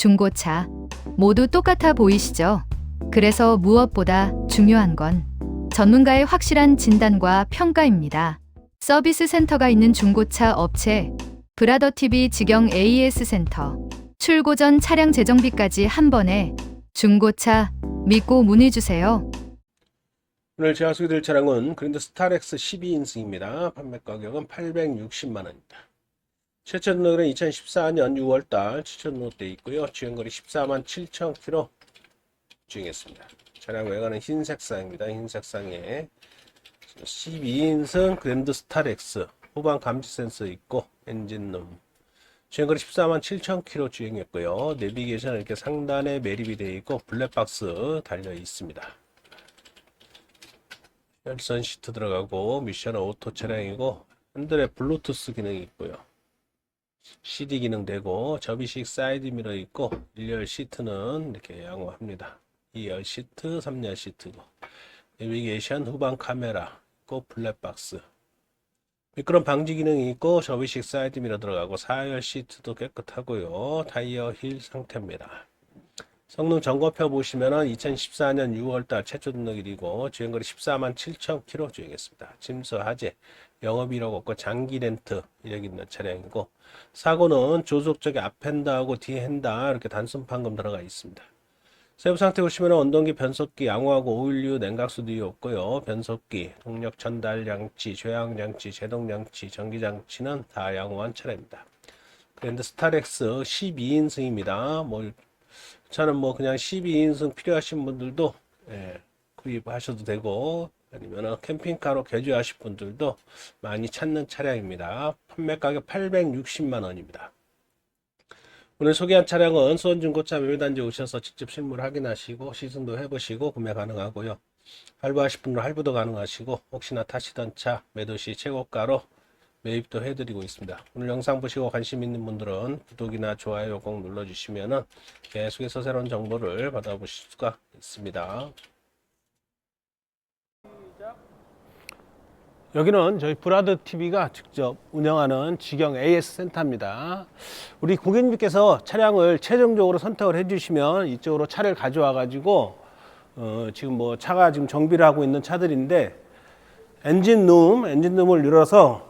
중고차 모두 똑같아 보이시죠? 그래서 무엇보다 중요한 건 전문가의 확실한 진단과 평가입니다. 서비스 센터가 있는 중고차 업체 브라더 TV 직영 AS 센터 출고 전 차량 재정비까지 한 번에 중고차 믿고 문의 주세요. 오늘 제가 소개드릴 차량은 그랜드 스타렉스 12인승입니다. 판매 가격은 860만 원입니다. 최초 등록은 2014년 6월달 최초 등록돼 있고요. 주행거리 14만 7천 킬로 주행했습니다. 차량 외관은 흰색상입니다. 흰색상에 12인승 그랜드 스타렉스 후방 감지 센서 있고 엔진룸 주행거리 14만 7천 킬로 주행했고요. 내비게이션 이렇게 상단에 매립이 되어 있고 블랙박스 달려 있습니다. 열선 시트 들어가고 미션 오토 차량이고 핸들에 블루투스 기능이 있고요. CD 기능 되고 접이식 사이드 미러 있고 1열 시트는 이렇게 양호합니다. 2열 시트, 3열 시트고 내비게이션 후방 카메라 있고 블랙박스 미끄럼 방지 기능이 있고 접이식 사이드 미러 들어가고 4열 시트도 깨끗하고요. 타이어 힐 상태입니다. 성능 점검표 보시면은 2014년 6월달 최초 등록일이고 주행거리 14만 7천 킬로 주행했습니다. 짐수 하재 영업 이력 없고 장기 렌트 이력 있는 차량이고 사고는 조속 쪽에 앞핸다하고 뒤핸다 이렇게 단순 판금 들어가 있습니다. 세부 상태 보시면 원동기 변속기 양호하고 오일류 냉각수 도 없고요. 변속기 동력 전달 장치 조향 장치 제동 장치 전기 장치는 다 양호한 차량입니다. 그랜드 스타렉스 12인승입니다. 뭐 저는 뭐 그냥 12인승 필요하신 분들도 예, 구입하셔도 되고 아니면 캠핑카로 개조하실 분들도 많이 찾는 차량입니다. 판매 가격 860만 원입니다. 오늘 소개한 차량은 수원중고차 매매단지 오셔서 직접 실물 확인하시고 시승도 해보시고 구매 가능하고요. 할부하실 분들 할부도 가능하시고 혹시나 타시던 차 매도시 최고가로 매입도 해드리고 있습니다. 오늘 영상 보시고 관심 있는 분들은 구독이나 좋아요 꼭 눌러주시면은 계속해서 새로운 정보를 받아보실 수가 있습니다. 여기는 저희 브라더 TV가 직접 운영하는 직영 AS 센터입니다. 우리 고객님께서 차량을 최종적으로 선택을 해주시면 이쪽으로 차를 가져와 가지고 어, 지금 뭐 차가 지금 정비를 하고 있는 차들인데 엔진 룸, 엔진 룸을 열어서